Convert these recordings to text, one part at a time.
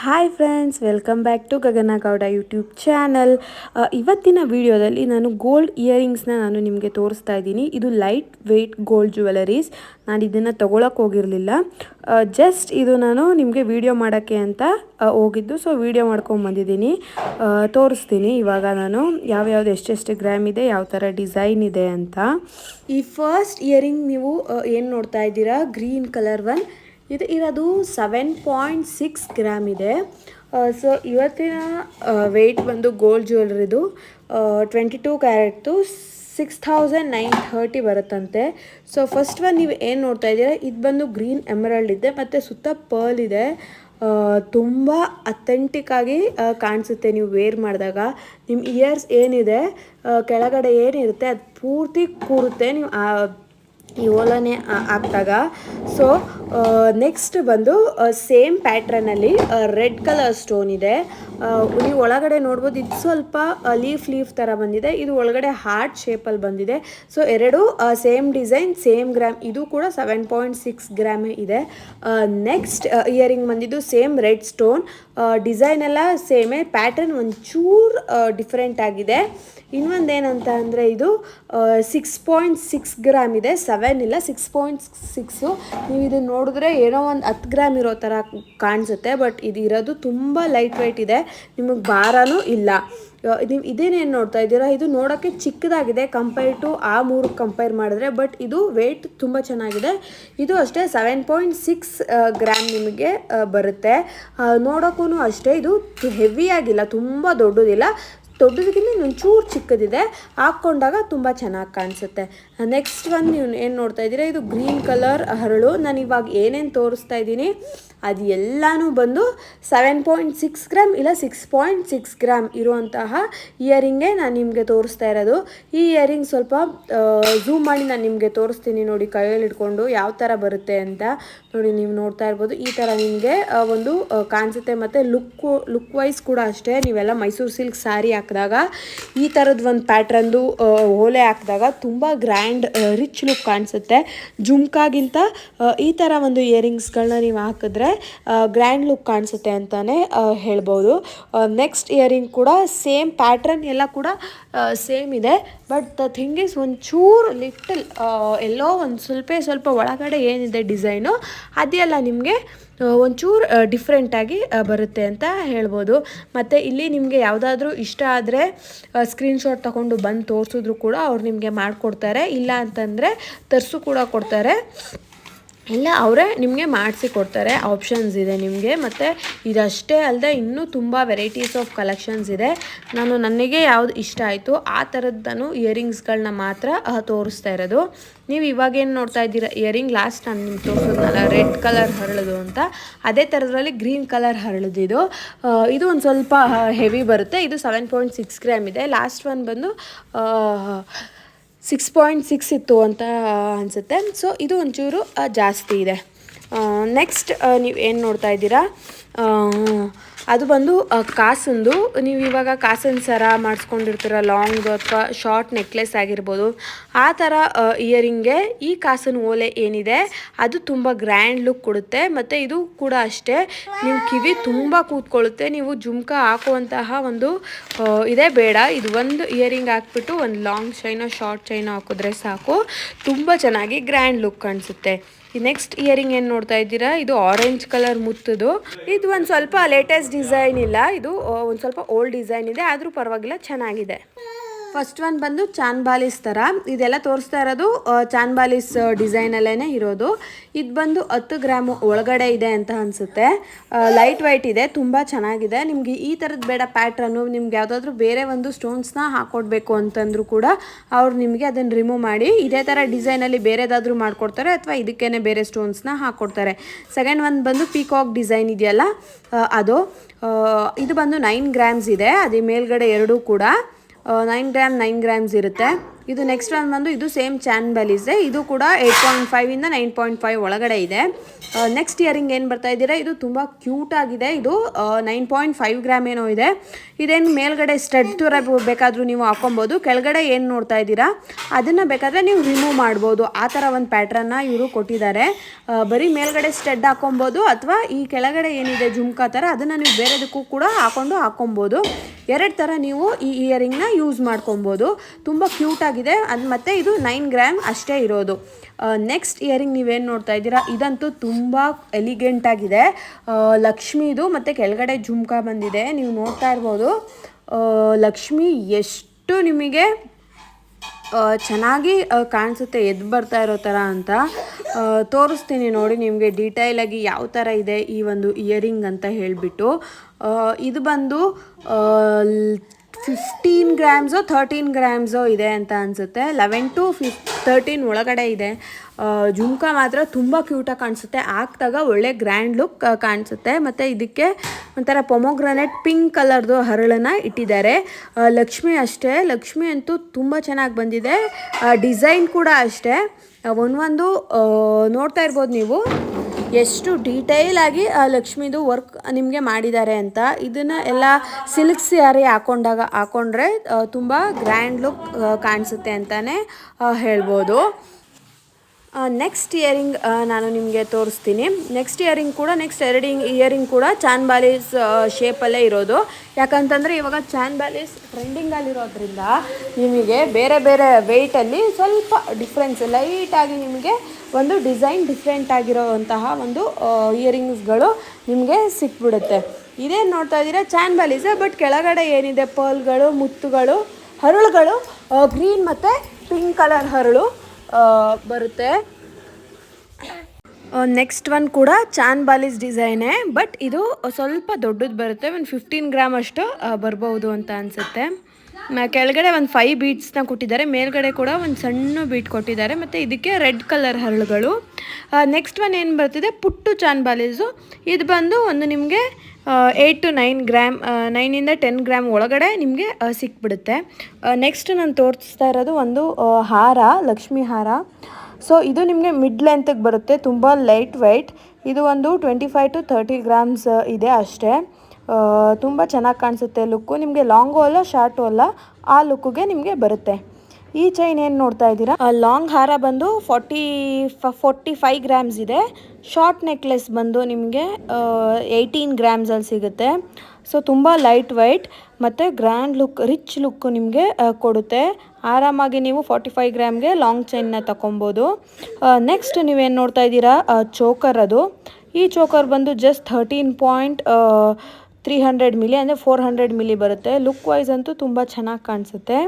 Hi friends welcome back to Gagana Gowda YouTube channel ಇವತ್ತಿನ ವಿಡಿಯೋದಲ್ಲಿ ನಾನು ಗೋಲ್ಡ್ ಇಯರಿಂಗ್ಸ್ನ ನಾನು ನಿಮಗೆ ತೋರಿಸ್ತಾ ಇದ್ದೀನಿ. ಇದು ಲೈಟ್ ವೆಯ್ಟ್ ಗೋಲ್ಡ್ ಜ್ಯುವೆಲರೀಸ್ ನಾನು ಇದನ್ನು ತೊಗೊಳಕ್ಕೆ ಹೋಗಿರಲಿಲ್ಲ. ಜಸ್ಟ್ ಇದು ನಾನು ನಿಮಗೆ ವಿಡಿಯೋ ಮಾಡೋಕ್ಕೆ ಅಂತ ಹೋಗಿದ್ದು. ಸೊ ವಿಡಿಯೋ ಮಾಡ್ಕೊಂಡು ಬಂದಿದ್ದೀನಿ. ತೋರಿಸ್ತೀನಿ. ಇವಾಗ ನಾನು ಯಾವ್ಯಾವ್ದು ಎಷ್ಟೆಷ್ಟು ಗ್ರಾಮ್ ಇದೆ, ಯಾವ ಥರ ಡಿಸೈನ್ ಇದೆ ಅಂತ. ಈ ಫಸ್ಟ್ ಇಯರಿಂಗ್ ನೀವು ಏನು ನೋಡ್ತಾ ಇದ್ದೀರಾ? ಗ್ರೀನ್ ಕಲರ್ ಒನ್ ಇದು ಇರೋದು ಸೆವೆನ್ ಪಾಯಿಂಟ್ ಸಿಕ್ಸ್ ಗ್ರಾಮ್ ಇದೆ. ಸೊ ಇವತ್ತಿನ ವೆಯ್ಟ್ ಬಂದು ಗೋಲ್ಡ್ ಜ್ಯುವೆಲ್ರಿದು ಟ್ವೆಂಟಿ ಟೂ ಕ್ಯಾರೆಟ್ದು ಸಿಕ್ಸ್ ಥೌಸಂಡ್ ನೈನ್ ಥರ್ಟಿ ಬರುತ್ತಂತೆ. ಸೊ ಫಸ್ಟ್ ಒನ್ ನೀವು ಏನು ನೋಡ್ತಾ ಇದ್ದೀರಾ, ಇದು ಬಂದು ಗ್ರೀನ್ ಎಮರಲ್ಡ್ ಇದೆ, ಮತ್ತು ಸುತ್ತ ಪರ್ಲ್ ಇದೆ. ತುಂಬ ಅಥೆಂಟಿಕ್ ಆಗಿ ಕಾಣಿಸುತ್ತೆ ನೀವು ವೇರ್ ಮಾಡಿದಾಗ. ನಿಮ್ಮ ಇಯರ್ಸ್ ಏನಿದೆ ಕೆಳಗಡೆ ಏನಿರುತ್ತೆ, ಅದು ಪೂರ್ತಿ ಕೂರುತ್ತೆ, ನೀವು ಈ ಓಲನೆ ಹಾಕ್ದಾಗ ಸೊ ನೆಕ್ಸ್ಟ್ ಬಂದು ಸೇಮ್ ಪ್ಯಾಟ್ರನಲ್ಲಿ ರೆಡ್ ಕಲರ್ ಸ್ಟೋನ್ ಇದೆ. ನೀವು ಒಳಗಡೆ ನೋಡ್ಬೋದು ಇದು ಸ್ವಲ್ಪ ಲೀಫ್ ಲೀಫ್ ಥರ ಬಂದಿದೆ. ಇದು ಒಳಗಡೆ ಹಾರ್ಟ್ ಶೇಪಲ್ಲಿ ಬಂದಿದೆ. ಸೊ ಎರಡು ಸೇಮ್ ಡಿಸೈನ್ ಸೇಮ್ ಗ್ರಾಮ್ ಇದು ಕೂಡ ಸೆವೆನ್ ಪಾಯಿಂಟ್ ಸಿಕ್ಸ್ ಗ್ರಾಮ್ ಇದೆ. ನೆಕ್ಸ್ಟ್ ಇಯರಿಂಗ್ ಬಂದಿದ್ದು ಸೇಮ್ ರೆಡ್ ಸ್ಟೋನ್ ಡಿಸೈನ್ ಎಲ್ಲ ಸೇಮೇ ಪ್ಯಾಟರ್ನ್ ಒಂಚೂರು ಡಿಫ್ರೆಂಟ್ ಆಗಿದೆ. ಇನ್ನೊಂದು ಏನಂತ ಅಂದರೆ ಇದು ಸಿಕ್ಸ್ ಪಾಯಿಂಟ್ ಸಿಕ್ಸ್ ಗ್ರಾಮ್ ಇದೆ. ಸೆವೆನ್ ಇಲ್ಲ ಸಿಕ್ಸ್ ಪಾಯಿಂಟ್ ಸಿಕ್ಸು ನೀವು ಇದನ್ನು ನೋಡಿದ್ರೆ ಏನೋ ಒಂದು ಹತ್ತು ಗ್ರಾಮ್ ಇರೋ ಥರ ಕಾಣಿಸುತ್ತೆ ಬಟ್ ಇದು ಇರೋದು ತುಂಬ ಲೈಟ್ ವೆಯ್ಟ್ ಇದೆ. ನಿಮಗೆ ಭಾರನೂ ಇಲ್ಲ. ನೀವು ಇದೇನೇನು ನೋಡ್ತಾ ಇದ್ದೀರಾ? ಇದು ನೋಡೋಕ್ಕೆ ಚಿಕ್ಕದಾಗಿದೆ ಕಂಪೇರ್ ಟು ಆ ಮೂರು ಕಂಪೇರ್ ಮಾಡಿದ್ರೆ ಬಟ್ ಇದು ವೆಯ್ಟ್ ತುಂಬ ಚೆನ್ನಾಗಿದೆ. ಇದು ಅಷ್ಟೇ ಸೆವೆನ್ ಪಾಯಿಂಟ್ ಸಿಕ್ಸ್ ಗ್ರಾಮ್ ನಿಮಗೆ ಬರುತ್ತೆ. ನೋಡೋಕ್ಕೂ ಅಷ್ಟೇ, ಇದು ಹೆವಿಯಾಗಿಲ್ಲ ತುಂಬ ದೊಡ್ಡದಿಲ್ಲ. ದೊಡ್ಡದಕ್ಕಿಂತ ಒಂಚೂರು ಚಿಕ್ಕದಿದೆ ಹಾಕ್ಕೊಂಡಾಗ ತುಂಬ ಚೆನ್ನಾಗಿ ಕಾಣಿಸುತ್ತೆ. ನೆಕ್ಸ್ಟ್ ಒಂದು ನೀವು ಏನು ನೋಡ್ತಾ ಇದ್ದೀರಾ, ಇದು ಗ್ರೀನ್ ಕಲರ್ ಹರಳು. ನಾನು ಇವಾಗ ಏನೇನು ತೋರಿಸ್ತಾ ಇದ್ದೀನಿ, ಅದು ಎಲ್ಲನೂ ಬಂದು ಸೆವೆನ್ ಪಾಯಿಂಟ್ ಸಿಕ್ಸ್ ಗ್ರಾಮ್ ಇಲ್ಲ ಸಿಕ್ಸ್ ಪಾಯಿಂಟ್ ಸಿಕ್ಸ್ ಗ್ರಾಮ್ ಇರುವಂತಹ ಇಯರಿಂಗೇ ನಾನು ನಿಮಗೆ ತೋರಿಸ್ತಾ ಇರೋದು. ಈ ಇಯರಿಂಗ್ ಸ್ವಲ್ಪ ಝೂಮ್ ಮಾಡಿ ನಾನು ನಿಮಗೆ ತೋರಿಸ್ತೀನಿ ನೋಡಿ, ಕೈಯಲ್ಲಿ ಇಟ್ಕೊಂಡು ಯಾವ ಥರ ಬರುತ್ತೆ ಅಂತ ನೋಡಿ ನೀವು ನೋಡ್ತಾ ಇರ್ಬೋದು. ಈ ಥರ ನಿಮಗೆ ಒಂದು ಕಾಣಿಸುತ್ತೆ. ಮತ್ತು ಲುಕ್ಕು ಲುಕ್ ವೈಸ್ ಕೂಡ ಅಷ್ಟೇ, ನೀವೆಲ್ಲ ಮೈಸೂರು ಸಿಲ್ಕ್ ಸ್ಯಾರಿ ಹಾಕಿದಾಗ, ಈ ಥರದ ಒಂದು ಪ್ಯಾಟ್ರನ್ದು ಓಲೆ ಹಾಕಿದಾಗ ತುಂಬ ಗ್ರ್ಯಾಂಡ್ ರಿಚ್ ಲುಕ್ ಕಾಣಿಸುತ್ತೆ. ಜುಮ್ಕಾಗಿಂತ ಈ ಥರ ಒಂದು ಇಯರಿಂಗ್ಸ್ಗಳನ್ನ ನೀವು ಹಾಕಿದ್ರೆ ಗ್ರ್ಯಾಂಡ್ ಲುಕ್ ಕಾಣಿಸುತ್ತೆ ಅಂತಲೇ ಹೇಳ್ಬೋದು. ನೆಕ್ಸ್ಟ್ ಇಯರಿಂಗ್ ಕೂಡ ಸೇಮ್ ಪ್ಯಾಟ್ರನ್ ಎಲ್ಲ ಕೂಡ ಸೇಮ್ ಇದೆ. ಬಟ್ ದ ಥಿಂಗ್ ಈಸ್ ಒಂಚೂರು ಲಿಟಲ್ ಎಲ್ಲೋ ಒಂದು ಸ್ವಲ್ಪ ಸ್ವಲ್ಪ ಒಳಗಡೆ ಏನಿದೆ ಡಿಸೈನು ಅದೆಲ್ಲ ನಿಮಗೆ ಒಂಚೂರು ಡಿಫ್ರೆಂಟಾಗಿ ಬರುತ್ತೆ ಅಂತ ಹೇಳ್ಬೋದು. ಮತ್ತು ಇಲ್ಲಿ ನಿಮಗೆ ಯಾವುದಾದ್ರೂ ಇಷ್ಟ ಆದರೆ ಸ್ಕ್ರೀನ್ಶಾಟ್ ತಗೊಂಡು ಬಂದು ತೋರಿಸಿದ್ರು ಕೂಡ ಅವ್ರು ನಿಮಗೆ ಮಾಡಿಕೊಡ್ತಾರೆ. ಇಲ್ಲ ಅಂತಂದರೆ ತರಿಸು ಕೂಡ ಕೊಡ್ತಾರೆ. ಇಲ್ಲ ಅವರೇ ನಿಮಗೆ ಮಾಡಿಸಿ ಕೊಡ್ತಾರೆ ಆಪ್ಷನ್ಸ್ ಇದೆ ನಿಮಗೆ. ಮತ್ತು ಇದಷ್ಟೇ ಅಲ್ಲದೆ ಇನ್ನೂ ತುಂಬ ವೆರೈಟೀಸ್ ಆಫ್ ಕಲೆಕ್ಷನ್ಸ್ ಇದೆ. ನಾನು ನನಗೆ ಯಾವ್ದು ಇಷ್ಟ ಆಯಿತು, ಆ ಥರದ್ದು ನಾನು ಇಯರಿಂಗ್ಸ್ಗಳನ್ನ ಮಾತ್ರ ತೋರಿಸ್ತಾ ಇರೋದು. ನೀವು ಇವಾಗೇನು ನೋಡ್ತಾ ಇದ್ದೀರಾ? ಇಯರಿಂಗ್ ಲಾಸ್ಟ್ ನಾನು ನಿಮ್ಗೆ ತೋರಿಸೋದ್ನಲ್ಲ ರೆಡ್ ಕಲರ್ ಹರಳದು ಅಂತ. ಅದೇ ಥರದ್ರಲ್ಲಿ ಗ್ರೀನ್ ಕಲರ್ ಹರಳದಿದು ಇದು. ಒಂದು ಸ್ವಲ್ಪ ಹೆವಿ ಬರುತ್ತೆ. ಇದು ಸೆವೆನ್ ಪಾಯಿಂಟ್ ಸಿಕ್ಸ್ ಗ್ರಾಮ್ ಇದೆ. ಲಾಸ್ಟ್ ಒನ್ ಬಂದು ಸಿಕ್ಸ್ ಪಾಯಿಂಟ್ ಸಿಕ್ಸ್ ಇತ್ತು ಅಂತ ಅನಿಸುತ್ತೆ. ಸೊ ಇದು ಒಂಚೂರು ಜಾಸ್ತಿ ಇದೆ. ನೆಕ್ಸ್ಟ್ ನೀವು ಏನು ನೋಡ್ತಾ ಇದ್ದೀರಾ? ಅದು ಬಂದು ಕಾಸಂದು. ನೀವು ಇವಾಗ ಕಾಸನ್ ಸರ ಮಾಡಿಸ್ಕೊಂಡಿರ್ತೀರ ಲಾಂಗ್ ಅಥವಾ ಶಾರ್ಟ್ ನೆಕ್ಲೆಸ್ ಆಗಿರ್ಬೋದು. ಆ ಥರ ಇಯರಿಂಗ್ಗೆ ಈ ಕಾಸನ್ ಓಲೆ ಏನಿದೆ, ಅದು ತುಂಬ ಗ್ರ್ಯಾಂಡ್ ಲುಕ್ ಕೊಡುತ್ತೆ. ಮತ್ತು ಇದು ಕೂಡ ಅಷ್ಟೇ. ನೀವು ಕಿವಿ ತುಂಬ ಕೂತ್ಕೊಳ್ಳುತ್ತೆ. ನೀವು ಜುಮ್ಕ ಹಾಕುವಂತಹ ಒಂದು ಇದೇ ಬೇಡ. ಇದು ಒಂದು ಇಯರಿಂಗ್ ಹಾಕ್ಬಿಟ್ಟು, ಒಂದು ಲಾಂಗ್ ಚೈನೋ ಶಾರ್ಟ್ ಚೈನೋ ಹಾಕಿದ್ರೆ ಸಾಕು. ತುಂಬ ಚೆನ್ನಾಗಿ ಗ್ರ್ಯಾಂಡ್ ಲುಕ್ ಕಾಣಿಸುತ್ತೆ. ನೆಕ್ಸ್ಟ್ ಇಯರಿಂಗ್ ಏನು ನೋಡ್ತಾ ಇದ್ದೀರಾ? ಇದು ಆರೆಂಜ್ ಕಲರ್ ಮುತ್ತದು. ಇದು ಒಂದು ಸ್ವಲ್ಪ ಲೇಟೆಸ್ಟ್ ಡಿಸೈನ್ ಇಲ್ಲ. ಇದು ಒಂದು ಸ್ವಲ್ಪ ಓಲ್ಡ್ ಡಿಸೈನ್ ಇದೆ. ಆದರೂ ಪರವಾಗಿಲ್ಲ, ಚೆನ್ನಾಗಿದೆ. ಫಸ್ಟ್ ಒನ್ ಬಂದು ಚಾನ್ಬಾಲಿಸ್ ಥರ ಇದೆಲ್ಲ ತೋರಿಸ್ತಾ ಇರೋದು ಚಾನ್ಬಾಲಿಸ್ ಡಿಸೈನಲ್ಲೇ ಇರೋದು. ಇದು ಬಂದು ಹತ್ತು ಗ್ರಾಮು ಒಳಗಡೆ ಇದೆ ಅಂತ ಅನಿಸುತ್ತೆ. ಲೈಟ್ ವೈಟ್ ಇದೆ, ತುಂಬ ಚೆನ್ನಾಗಿದೆ. ನಿಮಗೆ ಈ ಥರದ್ದು ಬೇಡ ಪ್ಯಾಟ್ರನ್ನು ನಿಮ್ಗೆ ಯಾವುದಾದ್ರೂ ಬೇರೆ ಒಂದು ಸ್ಟೋನ್ಸ್ನ ಹಾಕ್ಕೊಡ್ಬೇಕು ಅಂತಂದ್ರೂ ಕೂಡ ಅವ್ರು ನಿಮಗೆ ಅದನ್ನು ರಿಮೂವ್ ಮಾಡಿ, ಇದೇ ಥರ ಡಿಸೈನಲ್ಲಿ ಬೇರೆದಾದರೂ ಮಾಡಿಕೊಡ್ತಾರೆ ಅಥವಾ ಇದಕ್ಕೇ ಬೇರೆ ಸ್ಟೋನ್ಸ್ನ ಹಾಕ್ಕೊಡ್ತಾರೆ ಸೆಕೆಂಡ್ ಒನ್ ಬಂದು ಪೀಕಾಕ್ ಡಿಸೈನ್ ಇದೆಯಲ್ಲ ಅದು ಇದು ಬಂದು ನೈನ್ ಗ್ರಾಮ್ಸ್ ಇದೆ. ಅದೇ ಮೇಲ್ಗಡೆ ಎರಡೂ ಕೂಡ. ನೈನ್ ಗ್ರಾಮ್ ನೈನ್ ಗ್ರಾಮ್ಸ್ ಇರುತ್ತೆ. ಇದು ನೆಕ್ಸ್ಟ್ ಒಂದು ಬಂದು ಇದು ಸೇಮ್ ಚಾನ್ ಇದೆ ಇದು ಕೂಡ ಏಯ್ಟ್ ಪಾಯಿಂಟ್ ಫೈವಿಂದ ನೈನ್ ಪಾಯಿಂಟ್ ಫೈವ್ ಒಳಗಡೆ ಇದೆ. ನೆಕ್ಸ್ಟ್ ಇಯರಿಂಗ್ ಏನು ಬರ್ತಾ ಇದ್ದೀರಾ? ಇದು ತುಂಬ ಕ್ಯೂಟ್ ಆಗಿದೆ. ಇದು ನೈನ್ ಪಾಯಿಂಟ್ ಫೈವ್ ಗ್ರಾಮ್ ಏನೋ ಇದೆ. ಇದೇನು ಮೇಲ್ಗಡೆ ಸ್ಟಡ್ ಥರ ಬೇಕಾದರೂ ನೀವು ಹಾಕೊಬೋದು ಕೆಳಗಡೆ ಏನು ನೋಡ್ತಾ ಇದ್ದೀರಾ? ಅದನ್ನು ಬೇಕಾದರೆ ನೀವು ರಿಮೂವ್ ಮಾಡ್ಬೋದು. ಆ ಥರ ಒಂದು ಪ್ಯಾಟ್ರನ್ನ ಇವರು ಕೊಟ್ಟಿದ್ದಾರೆ. ಬರೀ ಮೇಲ್ಗಡೆ ಸ್ಟಡ್ ಹಾಕೊಬೋದು ಅಥವಾ ಈ ಕೆಳಗಡೆ ಏನಿದೆ ಜುಮ್ಕಾ ಥರ ಅದನ್ನು ನೀವು ಬೇರೆದಕ್ಕೂ ಕೂಡ ಹಾಕೊಂಡು ಹಾಕೊಬೋದು ಎರಡು ಥರ ನೀವು ಈ ಇಯರಿಂಗ್ನ ಯೂಸ್ ಮಾಡ್ಕೊಬೋದು. ತುಂಬ ಕ್ಯೂಟ್ ಆಗಿದೆ. ಅದು ಮತ್ತು ಇದು ನೈನ್ ಗ್ರಾಮ್ ಅಷ್ಟೇ ಇರೋದು. ನೆಕ್ಸ್ಟ್ ಇಯರಿಂಗ್ ನೀವೇನು ನೋಡ್ತಾ ಇದ್ದೀರಾ? ಇದಂತೂ ತುಂಬ ಎಲಿಗೆಂಟಾಗಿದೆ ಲಕ್ಷ್ಮೀದು ಮತ್ತು ಕೆಳಗಡೆ ಜುಮ್ಕಾ ಬಂದಿದೆ. ನೀವು ನೋಡ್ತಾ ಇರ್ಬೋದು. ಲಕ್ಷ್ಮಿ ಎಷ್ಟು ನಿಮಗೆ ಚೆನ್ನಾಗಿ ಕಾಣಿಸುತ್ತೆ ಎದ್ದು ಬರ್ತಾ ಇರೋ ಥರ ಅಂತ. ತೋರಿಸ್ತೀನಿ ನೋಡಿ ನಿಮಗೆ ಡೀಟೈಲಾಗಿ ಯಾವ ಥರ ಇದೆ ಈ ಒಂದು ಇಯರಿಂಗ್ ಅಂತ ಹೇಳಿಬಿಟ್ಟು. ಇದು ಬಂದು ಫಿಫ್ಟೀನ್ ಗ್ರಾಮ್ಸೋ ಥರ್ಟೀನ್ ಗ್ರಾಮ್ಸೋ ಇದೆ ಅಂತ ಅನಿಸುತ್ತೆ. ಲೆವೆನ್ ಟು ಫಿಫ್ ತರ್ಟೀನ್ ಒಳಗಡೆ ಇದೆ. ಜುಮ್ಕ ಮಾತ್ರ ತುಂಬ ಕ್ಯೂಟಾಗಿ ಕಾಣಿಸುತ್ತೆ. ಹಾಕ್ದಾಗ ಒಳ್ಳೆ ಗ್ರ್ಯಾಂಡ್ ಲುಕ್ ಕಾಣಿಸುತ್ತೆ. ಮತ್ತು ಇದಕ್ಕೆ ಒಂಥರ ಪೊಮೊಗ್ರನೆಟ್ ಪಿಂಕ್ ಕಲರ್ದು ಹರಳನ್ನು ಇಟ್ಟಿದ್ದಾರೆ. ಲಕ್ಷ್ಮಿ ಅಷ್ಟೇ. ಲಕ್ಷ್ಮಿ ಅಂತೂ ತುಂಬ ಚೆನ್ನಾಗಿ ಬಂದಿದೆ. ಡಿಸೈನ್ ಕೂಡ ಅಷ್ಟೇ. ಒಂದೊಂದು ನೋಡ್ತಾ ಇರ್ಬೋದು ನೀವು. ಎಷ್ಟು ಡೀಟೇಲ್ ಆಗಿ ಲಕ್ಷ್ಮೀದು ವರ್ಕ್ ನಿಮಗೆ ಮಾಡಿದ್ದಾರೆ ಅಂತ ಇದನ್ನ ಎಲ್ಲ ಸಿಲ್ಕ್ ಸ್ಯಾರಿ ಹಾಕೊಂಡಾಗ ಹಾಕೊಂಡ್ರೆ ತುಂಬ ಗ್ರ್ಯಾಂಡ್ ಲುಕ್ ಕಾಣಿಸುತ್ತೆ ಅಂತಲೇ ಹೇಳ್ಬೋದು. ನೆಕ್ಸ್ಟ್ ಇಯರಿಂಗ್ ನಾನು ನಿಮಗೆ ತೋರಿಸ್ತೀನಿ. ನೆಕ್ಸ್ಟ್ ಇಯರಿಂಗ್ ಕೂಡ ನೆಕ್ಸ್ಟ್ ಎರಡಿಂಗ್ ಇಯರಿಂಗ್ ಕೂಡ ಚಾನ್ ಬಾಲೀಸ್ ಶೇಪಲ್ಲೇ ಇರೋದು. ಯಾಕಂತಂದರೆ ಇವಾಗ ಚಾನ್ ಬಾಲೀಸ್ ಟ್ರೆಂಡಿಂಗಲ್ಲಿರೋದ್ರಿಂದ ನಿಮಗೆ ಬೇರೆ ಬೇರೆ ವೆಯ್ಟಲ್ಲಿ ಸ್ವಲ್ಪ ಡಿಫ್ರೆನ್ಸ್ ಲೈಟಾಗಿ ನಿಮಗೆ ಒಂದು ಡಿಸೈನ್ ಡಿಫ್ರೆಂಟ್ ಆಗಿರೋವಂತಹ ಒಂದು ಇಯರಿಂಗ್ಸ್ಗಳು ನಿಮಗೆ ಸಿಕ್ಬಿಡುತ್ತೆ. ಇದೇನು ನೋಡ್ತಾ ಇದ್ದೀರಾ, ಚಾನ್ ಬಾಲೀಸ ಬಟ್ ಕೆಳಗಡೆ ಏನಿದೆ, ಪರ್ಲ್ಗಳು, ಮುತ್ತುಗಳು, ಹರಳುಗಳು ಗ್ರೀನ್ ಮತ್ತು ಪಿಂಕ್ ಕಲರ್ ಹರಳು ಬರುತ್ತೆ. ನೆಕ್ಸ್ಟ್ ಒನ್ ಕೂಡ ಚಾನ್ ಬಾಲಿಸ್ ಡಿಸೈನೇ ಬಟ್ ಇದು ಸ್ವಲ್ಪ ದೊಡ್ಡದು ಬರುತ್ತೆ, ಒಂದು ಫಿಫ್ಟೀನ್ ಗ್ರಾಮ್ ಅಷ್ಟು ಬರ್ಬೋದು ಅಂತ ಅನಿಸುತ್ತೆ. ಕೆಳಗಡೆ ಒಂದು ಫೈವ್ ಬೀಟ್ಸ್ನ ಕೊಟ್ಟಿದ್ದಾರೆ, ಮೇಲ್ಗಡೆ ಕೂಡ ಒಂದು ಸಣ್ಣ ಬೀಟ್ ಕೊಟ್ಟಿದ್ದಾರೆ, ಮತ್ತು ಇದಕ್ಕೆ ರೆಡ್ ಕಲರ್ ಹರಳುಗಳು. ನೆಕ್ಸ್ಟ್ ಒನ್ ಏನು ಬರ್ತಿದೆ, ಪುಟ್ಟು ಚಾನ್ ಬಾಲೀಸು. ಇದು ಬಂದು ಒಂದು ನಿಮಗೆ ಏಯ್ಟ್ ಟು ನೈನ್ ಗ್ರಾಮ್ ನೈನಿಂದ ಟೆನ್ ಗ್ರಾಮ್ ಒಳಗಡೆ ನಿಮಗೆ ಸಿಕ್ಬಿಡುತ್ತೆ. ನೆಕ್ಸ್ಟ್ ನಾನು ತೋರಿಸ್ತಾ ಇರೋದು ಒಂದು ಹಾರ, ಲಕ್ಷ್ಮಿ ಹಾರ. ಸೊ ಇದು ನಿಮಗೆ ಮಿಡ್ ಲೆಂತಿಗೆ ಬರುತ್ತೆ, ತುಂಬ ಲೈಟ್ ವೈಟ್ ಇದು ಒಂದು twenty five to thirty grams ಇದೆ ಅಷ್ಟೇ. ತುಂಬ ಚೆನ್ನಾಗಿ ಕಾಣಿಸುತ್ತೆ ಲುಕ್ಕು ನಿಮಗೆ ಲಾಂಗು ಅಲ್ಲ ಶಾರ್ಟು ಅಲ್ಲ ಆ ಲುಕ್ಕಿಗೆ ನಿಮಗೆ ಬರುತ್ತೆ. ಈ ಚೈನ್ ಏನು ನೋಡ್ತಾ ಇದ್ದೀರಾ? ಲಾಂಗ್ ಹಾರ ಬಂದು ಫಾರ್ಟಿ ಫೋರ್ಟಿ ಫೈವ್ ಗ್ರಾಮ್ಸ್ ಇದೆ. ಶಾರ್ಟ್ ನೆಕ್ಲೆಸ್ ಬಂದು ನಿಮಗೆ ಏಯ್ಟೀನ್ ಗ್ರಾಮ್ಸಲ್ಲಿ ಸಿಗುತ್ತೆ. ಸೊ ತುಂಬ ಲೈಟ್ ವೈಟ್ ಮತ್ತು ಗ್ರ್ಯಾಂಡ್ ಲುಕ್ ರಿಚ್ ಲುಕ್ ನಿಮಗೆ ಕೊಡುತ್ತೆ. ಆರಾಮಾಗಿ ನೀವು ಫಾರ್ಟಿ ಫೈವ್ ಗ್ರಾಮ್ಗೆ ಲಾಂಗ್ ಚೈನ್ನ ತಗೊಬೋದು ನೆಕ್ಸ್ಟ್ ನೀವೇನು ನೋಡ್ತಾ ಇದ್ದೀರಾ? ಚೋಕರ್ ಅದು. ಈ ಚೋಕರ್ ಬಂದು just thirteen point three hundred milli ಅಂದರೆ ಫೋರ್ ಹಂಡ್ರೆಡ್ ಮಿಲಿ ಬರುತ್ತೆ. ಲುಕ್ ವೈಸ್ ಅಂತೂ ತುಂಬ ಚೆನ್ನಾಗಿ ಕಾಣಿಸುತ್ತೆ.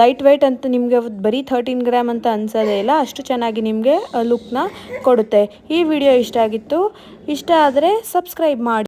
ಲೈಟ್ ವೆಯ್ಟ್ ಅಂತ ನಿಮಗೆ ಬರೀ ಥರ್ಟೀನ್ ಗ್ರಾಮ್ ಅಂತ ಅನ್ಸೋದೇ ಇಲ್ಲ. ಅಷ್ಟು ಚೆನ್ನಾಗಿ ನಿಮಗೆ ಲುಕ್ನ ಕೊಡುತ್ತೆ. ಈ ವಿಡಿಯೋ ಇಷ್ಟ ಆಗಿತ್ತು, ಇಷ್ಟ ಆದರೆ ಸಬ್ಸ್ಕ್ರೈಬ್ ಮಾಡಿ.